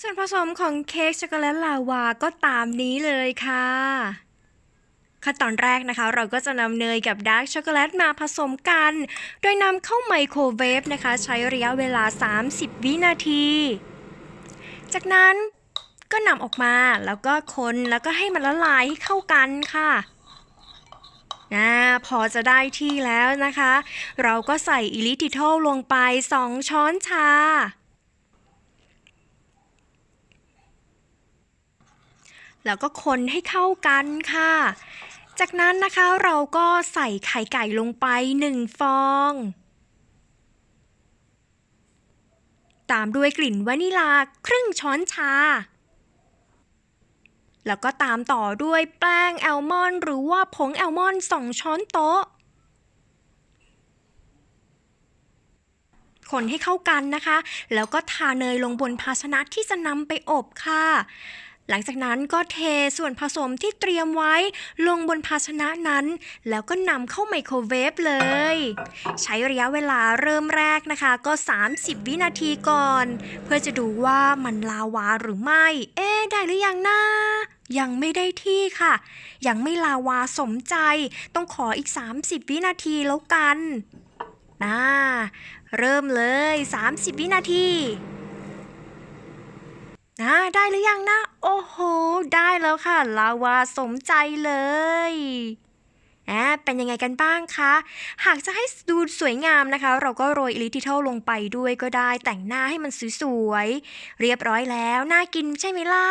ส่วนผสมของเค้กช็อกโกแลตลาวาก็ตามนี้เลยค่ะ ขั้นตอนแรกนะคะ เราก็จะนำเนยกับดาร์กช็อกโกแลตมาผสมกัน โดยนำเข้าไมโครเวฟนะคะ ใช้ระยะเวลา 30 วินาที จากนั้นก็นำออกมาแล้วก็คนแล้วก็ให้มันละลายให้เข้ากันค่ะ อ่าพอจะได้ที่แล้วนะคะ เราก็ใส่อิลิทิทอลลงไป 2 ช้อนชา แล้วก็คนให้เข้ากันค่ะ จากนั้นนะคะเราก็ใส่ไข่ไก่ลงไป 1 ฟอง ตามด้วยกลิ่นวานิลาครึ่งช้อนชา แล้วก็ตามต่อด้วยแป้งแอลมอนด์หรือว่าผงแอลมอนด์2ช้อนโต๊ะ คนให้เข้ากันนะคะ แล้วก็ทาเนยลงบนภาชนะที่จะนำไปอบค่ะ หลังจากนั้นก็เทส่วนผสมที่เตรียมไว้ลงบนภาชนะนั้น แล้วก็นำเข้าไมโครเวฟเลย ใช้ระยะเวลาเริ่มแรกนะคะ ก็ 30 วินาทีก่อน เพื่อจะดูว่ามันลาวาหรือไม่ เอ๊ได้หรือยังนะ ยังไม่ได้ที่ค่ะ ยังไม่ลาวาสมใจ ต้องขออีก 30 วินาทีแล้วกันนะเริ่มเลย 30 วินาทีนะได้หรือยังนะ โอ้โห ได้แล้วค่ะ ลาวาสมใจเลยอ่าเป็นยังไงกันบ้างคะ หากจะให้ดูสวยงามนะคะ เราก็โรยอิลิทิเทลลงไปด้วยก็ได้แต่งหน้าให้มันสวยๆ เรียบร้อยแล้ว น่ากินใช่ไหมล่ะ